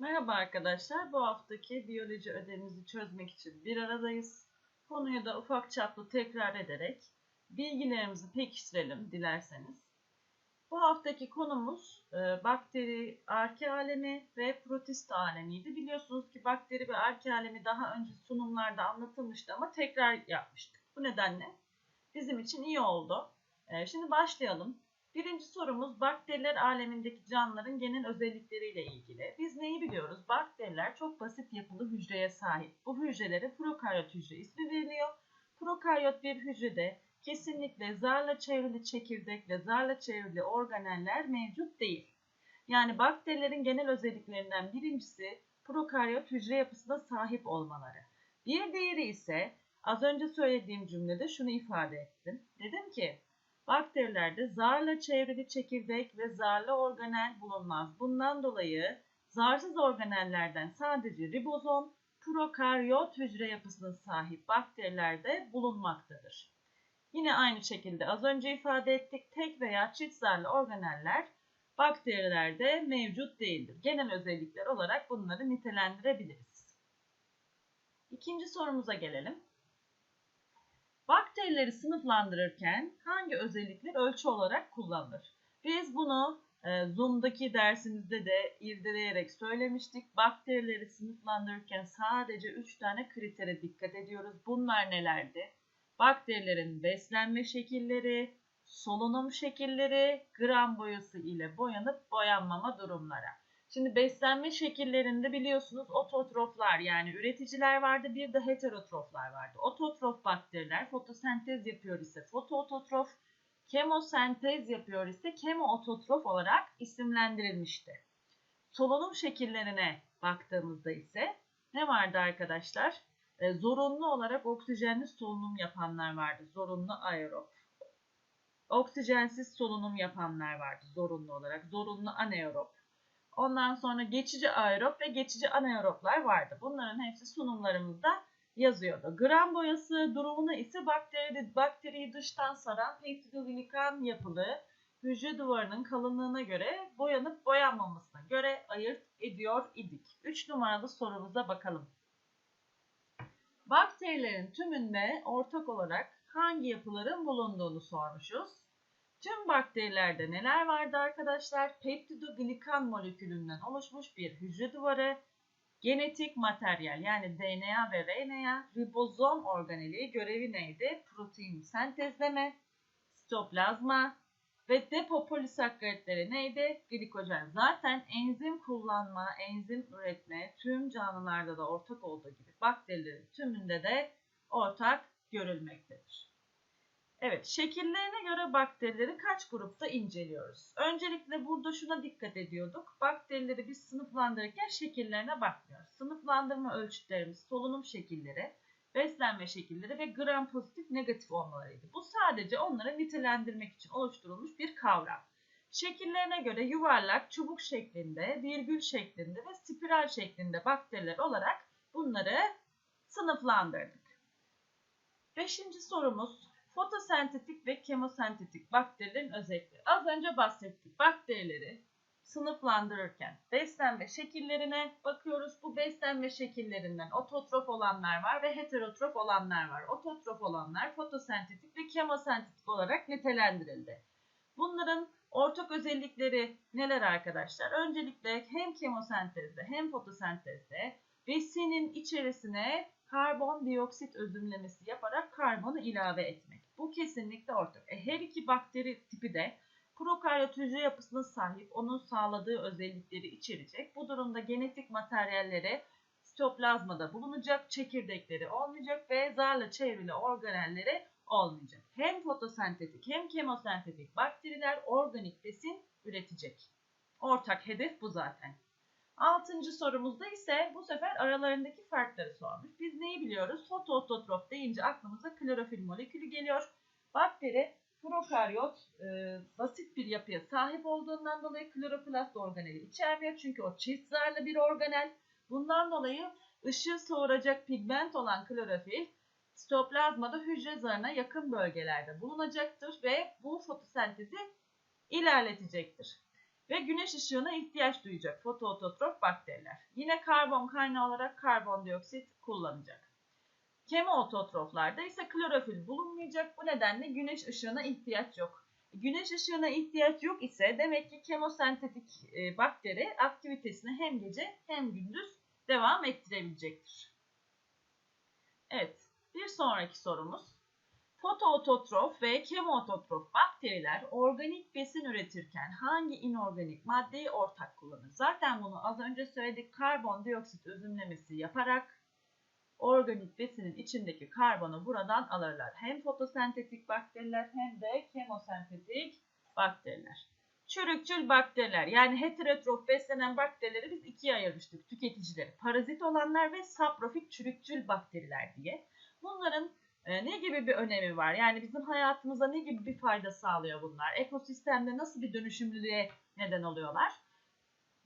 Merhaba arkadaşlar. Bu haftaki biyoloji ödevimizi çözmek için bir aradayız. Konuyu da ufak çaplı tekrar ederek bilgilerimizi pekiştirelim dilerseniz. Bu haftaki konumuz e, bakteri, arke alemi ve protist alemiydi. Biliyorsunuz ki bakteri ve arke alemi daha önce sunumlarda anlatılmıştı ama tekrar yapmıştık. Bu nedenle bizim için iyi oldu. E, şimdi başlayalım. Birinci sorumuz bakteriler alemindeki canlıların genel özellikleriyle ilgili. Biz neyi biliyoruz? Bakteriler çok basit yapılı hücreye sahip. Bu hücrelere prokaryot hücre ismi veriliyor. Prokaryot bir hücrede kesinlikle zarla çevrili çekirdek ve zarla çevrili organeller mevcut değil. Yani bakterilerin genel özelliklerinden birincisi prokaryot hücre yapısına sahip olmaları. Bir diğeri ise az önce söylediğim cümlede şunu ifade ettim. Dedim ki Bakterilerde zarla çevrili çekirdek ve zarlı organel bulunmaz. Bundan dolayı zarsız organellerden sadece ribozom, prokaryot hücre yapısına sahip bakterilerde bulunmaktadır. Yine aynı şekilde az önce ifade ettik tek veya çift zarlı organeller bakterilerde mevcut değildir. Genel özellikler olarak bunları nitelendirebiliriz. İkinci sorumuza gelelim. Bakterileri sınıflandırırken hangi özellikler ölçü olarak kullanılır? Biz bunu e, Zoom'daki dersimizde de irdeleyerek söylemiştik. Bakterileri sınıflandırırken sadece 3 tane kritere dikkat ediyoruz. Bunlar nelerdi? Bakterilerin beslenme şekilleri, solunum şekilleri, gram boyası ile boyanıp boyanmama durumlara. Şimdi beslenme şekillerinde biliyorsunuz ototroflar yani üreticiler vardı bir de heterotroflar vardı. Ototrof bakteriler fotosentez yapıyor ise fotoototrof, kemosentez yapıyor ise kemoototrof olarak isimlendirilmişti. Solunum şekillerine baktığımızda ise ne vardı arkadaşlar? E, zorunlu olarak oksijenli solunum yapanlar vardı. Zorunlu aerob. Oksijensiz solunum yapanlar vardı zorunlu olarak. Zorunlu anaerob. Ondan sonra geçici aerop ve geçici anaeroblar vardı. Bunların hepsi sunumlarımızda yazıyordu. Gram boyası durumuna ise bakteri, bakteriyi dıştan saran peptidoglikan yapılı hücre duvarının kalınlığına göre boyanıp boyanmamasına göre ayırt ediyor idik. 3 numaralı sorumuza bakalım. Bakterilerin tümünde ortak olarak hangi yapıların bulunduğunu sormuşuz. Tüm bakterilerde neler vardı arkadaşlar? Peptidoglikan molekülünden oluşmuş bir hücre duvarı, genetik materyal yani DNA ve RNA, ribozom organeli görevi neydi? Protein sentezleme, sitoplazma ve depo polisakkaritleri neydi? Glikojen. Zaten enzim kullanma, enzim üretme tüm canlılarda da ortak olduğu gibi bakterilerin tümünde de ortak görülmektedir. Evet, şekillerine göre bakterileri kaç grupta inceliyoruz? Öncelikle burada şuna dikkat ediyorduk. Bakterileri biz sınıflandırırken şekillerine bakmıyoruz. Sınıflandırma ölçütlerimiz solunum şekilleri, beslenme şekilleri ve gram pozitif negatif olmalarıydı. Bu sadece onları nitelendirmek için oluşturulmuş bir kavram. Şekillerine göre yuvarlak, çubuk şeklinde, virgül şeklinde ve spiral şeklinde bakteriler olarak bunları sınıflandırdık. Beşinci sorumuz Fotosentetik ve kemosentetik bakterilerin özellikleri. Az önce bahsettik. Bakterileri sınıflandırırken beslenme şekillerine bakıyoruz. Bu beslenme şekillerinden ototrof olanlar var ve heterotrof olanlar var. Ototrof olanlar fotosentetik ve kemosentetik olarak nitelendirildi. Bunların ortak özellikleri neler arkadaşlar? Öncelikle hem kemosentezde hem fotosentezde besinin içerisine karbondioksit özümlemesi yaparak karbonu ilave etmek. Bu kesinlikle ortak. E, her iki bakteri tipi de prokaryot hücre yapısına sahip, onun sağladığı özellikleri içerecek. Bu durumda genetik materyalleri sitoplazmada bulunacak, çekirdekleri olmayacak ve zarla çevrili organelleri olmayacak. Hem fotosentetik hem kemosentetik bakteriler organik besin üretecek. Ortak hedef bu zaten. Altıncı sorumuzda ise bu sefer aralarındaki farkları sormuş. Biz neyi biliyoruz? Fotoototrof deyince aklımıza klorofil molekülü geliyor. Bakteri prokaryot e, basit bir yapıya sahip olduğundan dolayı kloroplast organeli içermiyor. Çünkü o çift zarlı bir organel. Bundan dolayı ışığı soğuracak pigment olan klorofil sitoplazmada hücre zarına yakın bölgelerde bulunacaktır ve bu fotosentezi ilerletecektir. Ve güneş ışığına ihtiyaç duyacak fotoototrof bakteriler. Yine karbon kaynağı olarak karbondioksit kullanacak. Kemoototroflarda ise klorofil bulunmayacak. Bu nedenle güneş ışığına ihtiyaç yok. Güneş ışığına ihtiyaç yok ise demek ki kemosentetik e, bakteri aktivitesini hem gece hem gündüz devam ettirebilecektir. Evet, bir sonraki sorumuz. Fotoototrof ve kemoototrof bakteriler organik besin üretirken hangi inorganik maddeyi ortak kullanır? Zaten bunu az önce söyledik. Karbondioksit özümlemesi yaparak organik besinin içindeki karbonu buradan alırlar. Hem fotosentetik bakteriler hem de kemosentetik bakteriler. Çürükçül bakteriler yani heterotrof beslenen bakterileri biz ikiye ayırmıştık tüketicileri. Parazit olanlar ve saprofit çürükçül bakteriler diye. Bunların e, ne gibi bir önemi var? Yani bizim hayatımıza ne gibi bir fayda sağlıyor bunlar? Ekosistemde nasıl bir dönüşümlülüğe neden oluyorlar?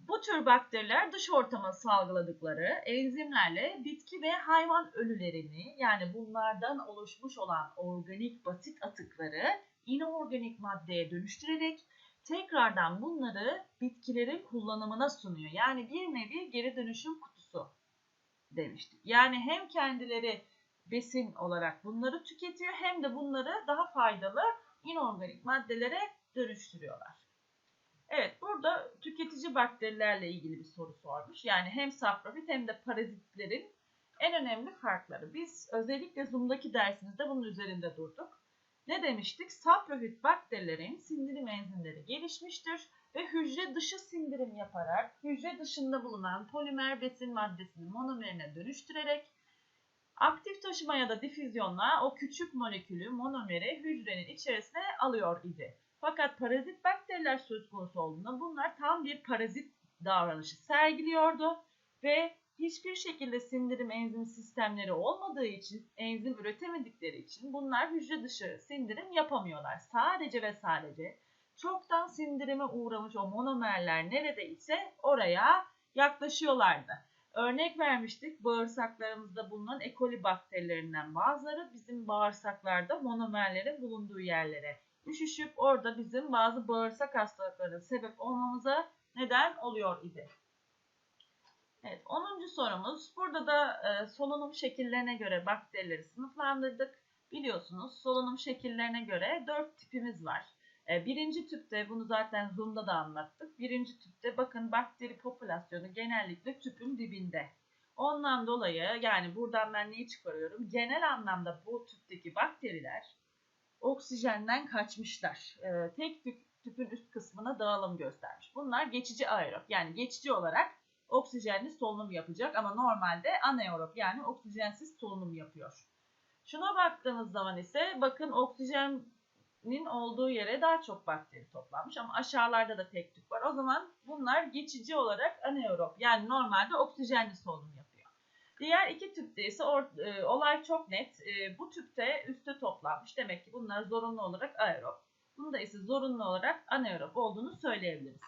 Bu tür bakteriler dış ortama salgıladıkları enzimlerle bitki ve hayvan ölülerini yani bunlardan oluşmuş olan organik basit atıkları inorganik maddeye dönüştürerek tekrardan bunları bitkilerin kullanımına sunuyor. Yani bir nevi geri dönüşüm kutusu demiştik. Yani hem kendileri besin olarak bunları tüketiyor hem de bunları daha faydalı inorganik maddelere dönüştürüyorlar. Evet burada tüketici bakterilerle ilgili bir soru sormuş. Yani hem saprofit hem de parazitlerin en önemli farkları. Biz özellikle Zoom'daki dersimizde bunun üzerinde durduk. Ne demiştik? Saprofit bakterilerin sindirim enzimleri gelişmiştir ve hücre dışı sindirim yaparak hücre dışında bulunan polimer besin maddesini monomerine dönüştürerek aktif taşıma ya da difüzyonla o küçük molekülü monomeri hücrenin içerisine alıyor idi. Fakat parazit bakteriler söz konusu olduğunda bunlar tam bir parazit davranışı sergiliyordu ve hiçbir şekilde sindirim enzim sistemleri olmadığı için, enzim üretemedikleri için bunlar hücre dışı sindirim yapamıyorlar. Sadece ve sadece çoktan sindirime uğramış o monomerler nerede ise oraya yaklaşıyorlardı. Örnek vermiştik bağırsaklarımızda bulunan E. coli bakterilerinden bazıları bizim bağırsaklarda monomerlerin bulunduğu yerlere üşüşüp orada bizim bazı bağırsak hastalıklarının sebep olmamıza neden oluyor idi. Evet 10. sorumuz. Burada da e, solunum şekillerine göre bakterileri sınıflandırdık. Biliyorsunuz solunum şekillerine göre 4 tipimiz var. E, birinci tüpte bunu zaten Zoom'da da anlattık. Birinci tüpte bakın bakteri popülasyonu genellikle tüpün dibinde. Ondan dolayı yani buradan ben neyi çıkarıyorum? Genel anlamda bu tüpteki bakteriler oksijenden kaçmışlar. E, tek tüp, tüpün üst kısmına dağılım göstermiş. Bunlar geçici aerob yani geçici olarak oksijenli solunum yapacak ama normalde anaerob yani oksijensiz solunum yapıyor. Şuna baktığınız zaman ise bakın oksijenin olduğu yere daha çok bakteri toplanmış ama aşağılarda da tek tüp var. O zaman bunlar geçici olarak anaerob yani normalde oksijenli solunum yapıyor. Diğer iki tüpte ise e, olay çok net. E, bu tüpte üstte toplanmış. Demek ki bunlar zorunlu olarak aerob. Bunda ise zorunlu olarak anaerob olduğunu söyleyebiliriz.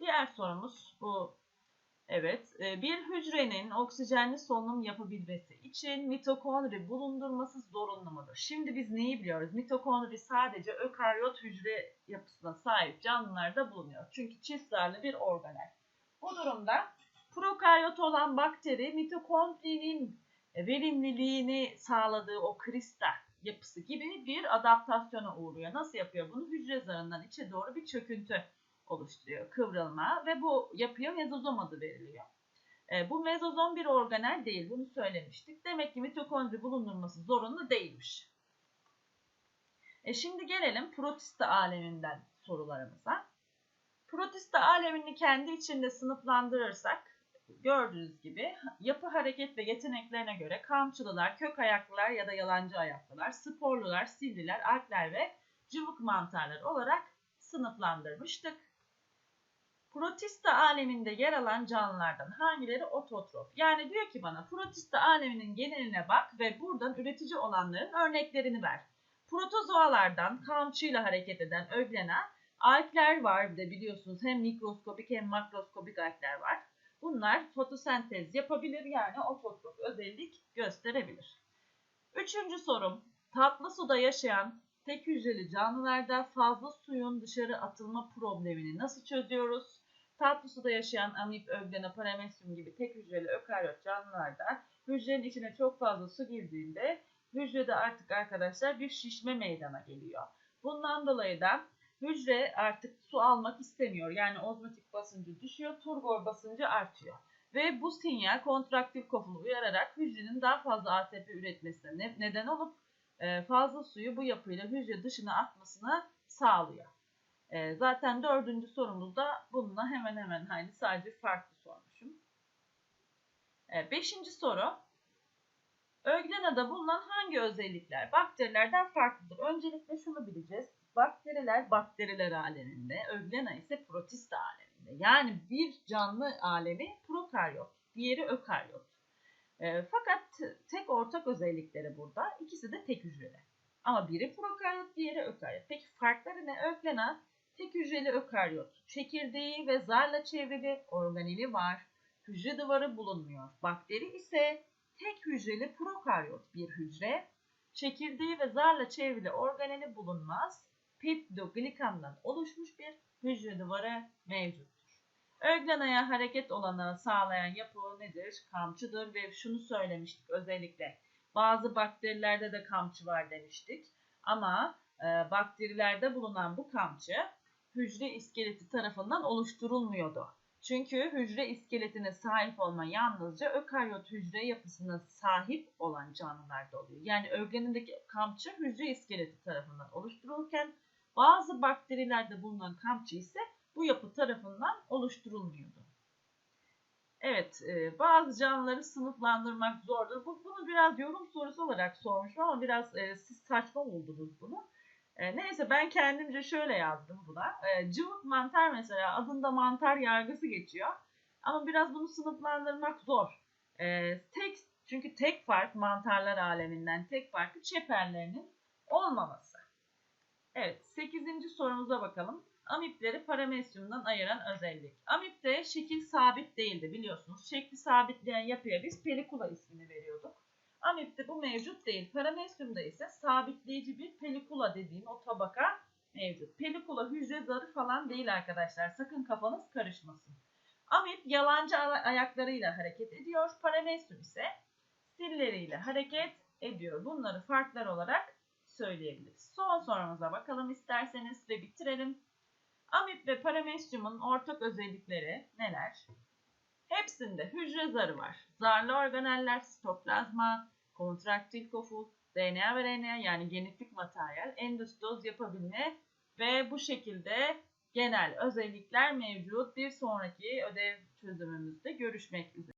Diğer sorumuz bu Evet, e, bir hücrenin oksijenli solunum yapabilmesi için mitokondri bulundurması zorunlu mudur? Şimdi biz neyi biliyoruz? Mitokondri sadece ökaryot hücre yapısına sahip canlılarda bulunuyor. Çünkü çift bir organel. Bu durumda prokaryot olan bakteri mitokondrinin verimliliğini sağladığı o kristal yapısı gibi bir adaptasyona uğruyor. Nasıl yapıyor bunu? Hücre zarından içe doğru bir çöküntü oluşturuyor, kıvrılma ve bu yapıya mezozom adı veriliyor. E, bu mezozom bir organel değil, bunu söylemiştik. Demek ki mitokondri bulundurması zorunlu değilmiş. E şimdi gelelim protista aleminden sorularımıza. Protista alemini kendi içinde sınıflandırırsak gördüğünüz gibi yapı hareket ve yeteneklerine göre kamçılılar, kök ayaklılar ya da yalancı ayaklılar, sporlular, sivriler, alpler ve cıvık mantarlar olarak sınıflandırmıştık. Protista aleminde yer alan canlılardan hangileri ototrof? Yani diyor ki bana protista aleminin geneline bak ve buradan üretici olanların örneklerini ver. Protozoalardan kamçıyla hareket eden öglena algler var bir de biliyorsunuz hem mikroskopik hem makroskopik algler var. Bunlar fotosentez yapabilir yani ototrof özellik gösterebilir. Üçüncü sorum tatlı suda yaşayan tek hücreli canlılarda fazla suyun dışarı atılma problemini nasıl çözüyoruz? Tatlı suda yaşayan amip, öglena, paramesyum gibi tek hücreli ökaryot canlılarda hücrenin içine çok fazla su girdiğinde hücrede artık arkadaşlar bir şişme meydana geliyor. Bundan dolayı da hücre artık su almak istemiyor. Yani ozmotik basıncı düşüyor, turgor basıncı artıyor. Ve bu sinyal kontraktif kofulu uyararak hücrenin daha fazla ATP üretmesine neden olup e, fazla suyu bu yapıyla hücre dışına atmasını sağlıyor. E, zaten dördüncü sorumuzda bununla hemen hemen aynı sadece farklı sormuşum. E, beşinci soru. Öglenada bulunan hangi özellikler bakterilerden farklıdır? Öncelikle şunu bileceğiz. Bakteriler bakteriler aleminde, öglena ise protist aleminde. Yani bir canlı alemi prokaryot, diğeri ökaryot. E, fakat tek ortak özellikleri burada. İkisi de tek hücreli. Ama biri prokaryot, diğeri ökaryot. Peki farkları ne? Öglena tek hücreli ökaryot. Çekirdeği ve zarla çevrili organeli var. Hücre duvarı bulunmuyor. Bakteri ise tek hücreli prokaryot bir hücre. Çekirdeği ve zarla çevrili organeli bulunmaz. Peptidoglikandan oluşmuş bir hücre duvarı mevcuttur. Öglenaya hareket olanağı sağlayan yapı nedir? Kamçıdır ve şunu söylemiştik özellikle. Bazı bakterilerde de kamçı var demiştik. Ama e, bakterilerde bulunan bu kamçı hücre iskeleti tarafından oluşturulmuyordu. Çünkü hücre iskeletine sahip olma yalnızca ökaryot hücre yapısına sahip olan canlılarda oluyor. Yani öglenindeki kamçı hücre iskeleti tarafından oluşturulurken bazı bakterilerde bulunan kamçı ise bu yapı tarafından oluşturulmuyordu. Evet, e, bazı canlıları sınıflandırmak zordur. Bu, bunu biraz yorum sorusu olarak sormuşum ama biraz e, siz saçma buldunuz bunu. E, neyse ben kendimce şöyle yazdım buna. E, cıvık mantar mesela adında mantar yargısı geçiyor. Ama biraz bunu sınıflandırmak zor. E, tek Çünkü tek fark mantarlar aleminden tek farkı çeperlerinin olmaması. Evet 8. sorumuza bakalım. Amipleri paramesyumdan ayıran özellik. Amipte şekil sabit değildi biliyorsunuz. Şekli sabitleyen yapıya biz pelikula ismini veriyorduk. Amipte bu mevcut değil. Paramesyumda ise sabitleyici bir pelikula dediğim o tabaka mevcut. Pelikula hücre zarı falan değil arkadaşlar. Sakın kafanız karışmasın. Amip yalancı ayaklarıyla hareket ediyor. Paramesyum ise stilleriyle hareket ediyor. Bunları farklar olarak söyleyebiliriz. Son sorumuza bakalım isterseniz ve bitirelim. Amip ve paramesyumun ortak özellikleri neler? Hepsinde hücre zarı var. Zarlı organeller, sitoplazma, kontraktil kofu, DNA ve RNA yani genetik materyal, endostoz yapabilme ve bu şekilde genel özellikler mevcut. Bir sonraki ödev çözümümüzde görüşmek üzere.